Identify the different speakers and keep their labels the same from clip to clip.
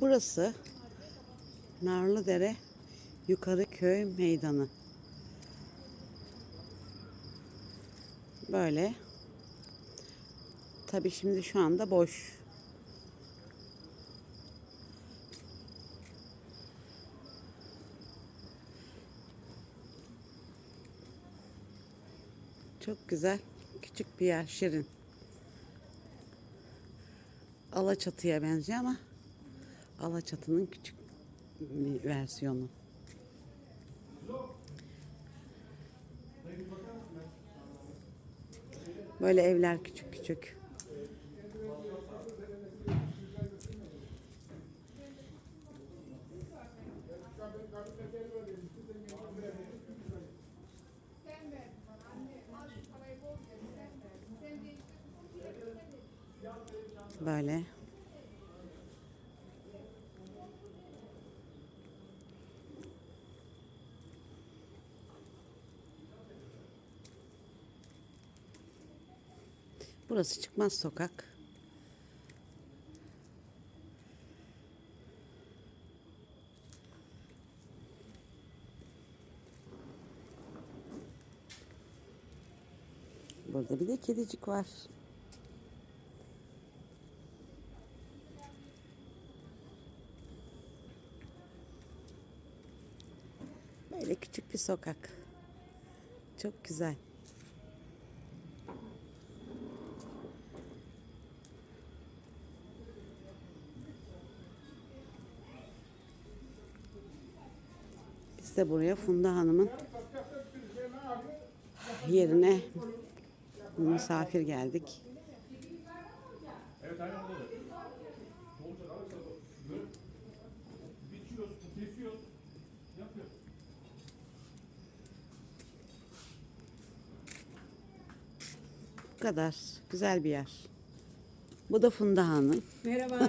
Speaker 1: Burası Narlıdere Yukarı Köy Meydanı. Böyle. Tabii şimdi şu anda boş. Çok güzel. Küçük bir yer. Şirin. Alaçatı'ya benziyor ama Alaçatı'nın küçük bir versiyonu. Böyle evler küçük küçük. Böyle. Burası çıkmaz sokak. Burada bir de kedicik var. Böyle küçük bir sokak. Çok güzel. Biz de buraya Funda Hanım'ın yerine misafir geldik. Bu kadar. Güzel bir yer. Bu da Funda Hanım.
Speaker 2: Merhaba.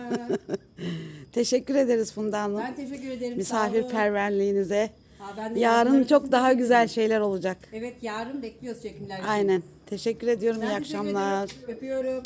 Speaker 1: Teşekkür ederiz Funda Hanım.
Speaker 2: Ben teşekkür ederim.
Speaker 1: Misafirperverliğinize.
Speaker 2: Ha, ben de
Speaker 1: Yarın çok daha güzel şeyler olacak.
Speaker 2: Evet yarın bekliyoruz çekimler için.
Speaker 1: Aynen. Teşekkür ediyorum.
Speaker 2: Ben
Speaker 1: İyi
Speaker 2: teşekkür
Speaker 1: akşamlar.
Speaker 2: ederim. Öpüyorum.